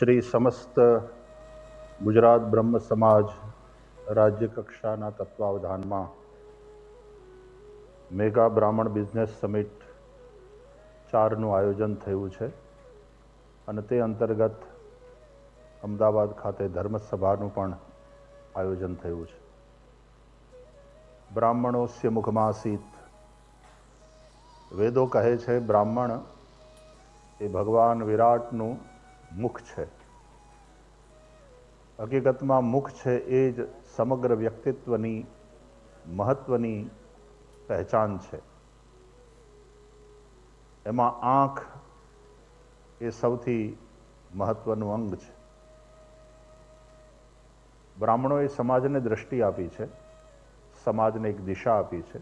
શ્રી સમસ્ત ગુજરાત બ્રહ્મ સમાજ રાજ્ય કક્ષાના તત્વાવધાનમાં મેગા બ્રાહ્મણ બિઝનેસ સમિટ ચારનું આયોજન થયું છે અને તે અંતર્ગત અમદાવાદ ખાતે ધર્મસભાનું પણ આયોજન થયું છે. બ્રાહ્મણોસ્ય મુખમાસીત. વેદો કહે છે, બ્રાહ્મણ એ ભગવાન વિરાટનું મુખ છે. હકીકતમાં મુખ છે એ જ સમગ્ર વ્યક્તિત્વની મહત્વની પહેચાન છે. એમાં આંખ એ સૌથી મહત્વનું અંગ છે. બ્રાહ્મણોએ સમાજને દ્રષ્ટિ આપી છે, સમાજને એક દિશા આપી છે.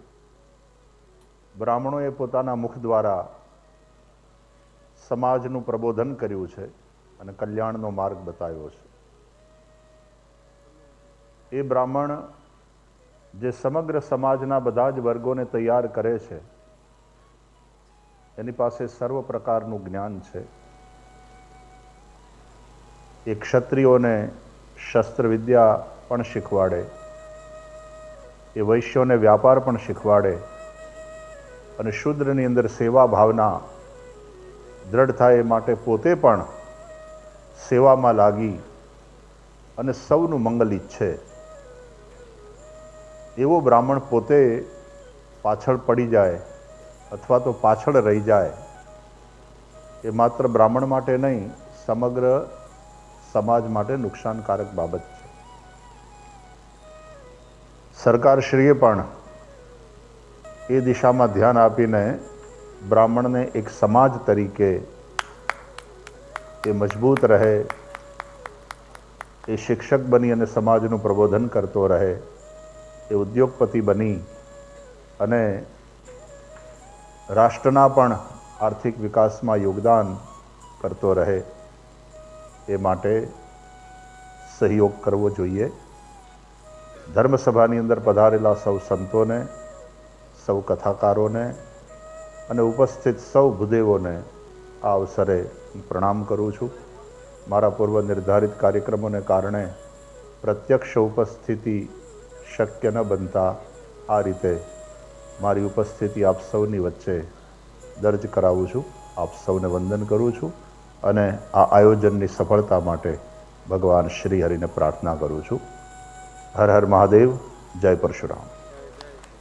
બ્રાહ્મણોએ પોતાના મુખ દ્વારા સમાજનું પ્રબોધન કર્યું છે. અને કલ્યાણનો માર્ગ બતાવ્યો છે. એ બ્રાહ્મણ જે સમગ્ર સમાજના બધા જ વર્ગોને તૈયાર કરે છે, એની પાસે સર્વ પ્રકારનું જ્ઞાન છે. એ ક્ષત્રિયોને શસ્ત્ર વિદ્યા પણ શીખવાડે, એ વૈશ્યોને વ્યાપાર પણ શીખવાડે અને શુદ્રની અંદર સેવા ભાવના દ્રઢ થાય એ માટે પોતે પણ સેવામાં લાગી અને સૌનું મંગલ ઈચ્છે. એવો બ્રાહ્મણ પોતે પાછળ પડી જાય અથવા તો પાછળ રહી જાય. એ માત્ર બ્રાહ્મણ માટે નહીં, સમગ્ર સમાજ માટે નુકસાનકારક બાબત છે. સરકારશ્રીએ પણ એ દિશામાં ધ્યાન આપીને બ્રાહ્મણને એક સમાજ તરીકે એ મજબૂત રહે, એ શિક્ષક બની અને સમાજનું પ્રબોધન કરતો રહે, એ ઉદ્યોગપતિ બની અને રાષ્ટ્રના પણ આર્થિક વિકાસમાં યોગદાન કરતો રહે, એ માટે સહયોગ કરવો જોઈએ. ધર્મસભાની અંદર પધારેલા સૌ સંતોને, સૌ કથાકારોને અને ઉપસ્થિત સૌ ભૂદેવોને આ અવસરે પ્રણામ કરું છું. મારા પૂર્વ નિર્ધારિત કાર્યક્રમોને કારણે પ્રત્યક્ષ ઉપસ્થિતિ શક્ય ન બનતા આ રીતે મારી ઉપસ્થિતિ આપ સૌની વચ્ચે દર્જ કરાવું છું. આપ સૌને વંદન કરું છું અને આ આયોજનની સફળતા માટે ભગવાન શ્રી હરિને પ્રાર્થના કરું છું. હર હર મહાદેવ, જય પરશુરામ.